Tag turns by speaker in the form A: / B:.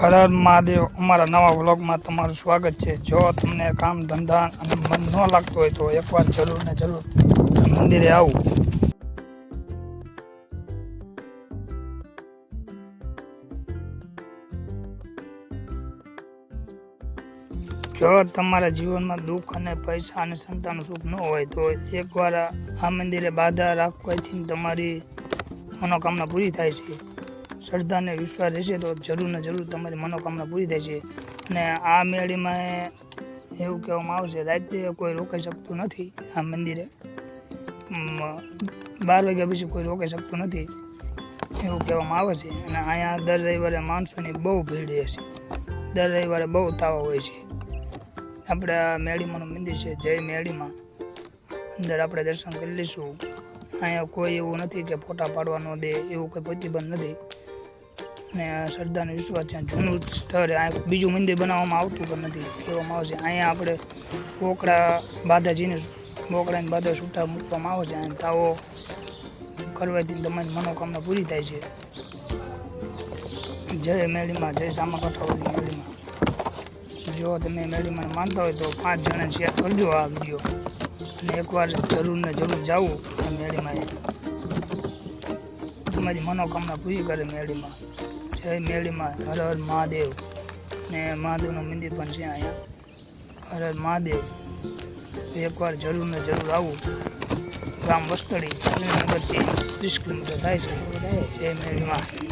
A: હર મહાદેવ, અમારા નવા વ્લોગમાં તમારું સ્વાગત છે. જો તમને કામ ધંધા અને મન ન લાગતું હોય તો એકવાર જરૂર ને જરૂર મંદિરે આવું. જો તમારા જીવનમાં દુઃખ અને પૈસા અને સંતાન સુખ ન હોય તો એકવાર આ મંદિરે બાધા રાખવાથી તમારી મનોકામના પૂરી થાય છે. શ્રદ્ધા અને વિશ્વાસ રહેશે તો જરૂર ને જરૂર તમારી મનોકામના પૂરી થાય છે. અને આ મેળીમાં એવું કહેવામાં આવશે રાતે કોઈ રોકાઈ શકતું નથી આ મંદિરે. બાર વાગ્યા પછી કોઈ રોકાઈ શકતું નથી એવું કહેવામાં આવે છે. અને અહીંયા દર રવિવારે માણસોની બહુ ભીડ રહે છે. દર રવિવારે બહુ તાવા હોય છે. આપણે આ મેળીમાનું મંદિર છે, જય મેળીમાં. અંદર આપણે દર્શન કરી લઈશું. અહીંયા કોઈ એવું નથી કે ફોટા પાડવા ન દે, એવું કોઈ પ્રતિબંધ નથી. અને આ વિશ્વાસ છે જૂનું સ્થળ અહીંયા બીજું મંદિર બનાવવામાં આવતું પણ નથી. કહેવામાં આવે છે અહીંયા આપણે બોકડા બાધાજીને બોકડાને બાધા છૂટા મૂકવામાં આવે છે અને તાવો કરવાથી તમારી મનોકામના પૂરી થાય છે. જય મેળીમાં, જય સામા કઠાવડી મેળીમાં. જો તમે મેળીમાં માનતા હોય તો પાંચ જણા શેર કરજો આ વીડિયો અને એકવાર જરૂર ને જરૂર જાવું મેળીમાં. તમારી મનોકામના પૂરી કરે મેળીમાં. જય મેળીમાં. હર હર મહાદેવ. ને મહાદેવનું મંદિર પણ છે અહીંયા. હર હર મહાદેવ. એકવાર જરૂર ને જરૂર આવું. ગામ વસ્તળી નગરથી ત્રીસ કિલોમીટર થાય છે. જય મેળીમાં.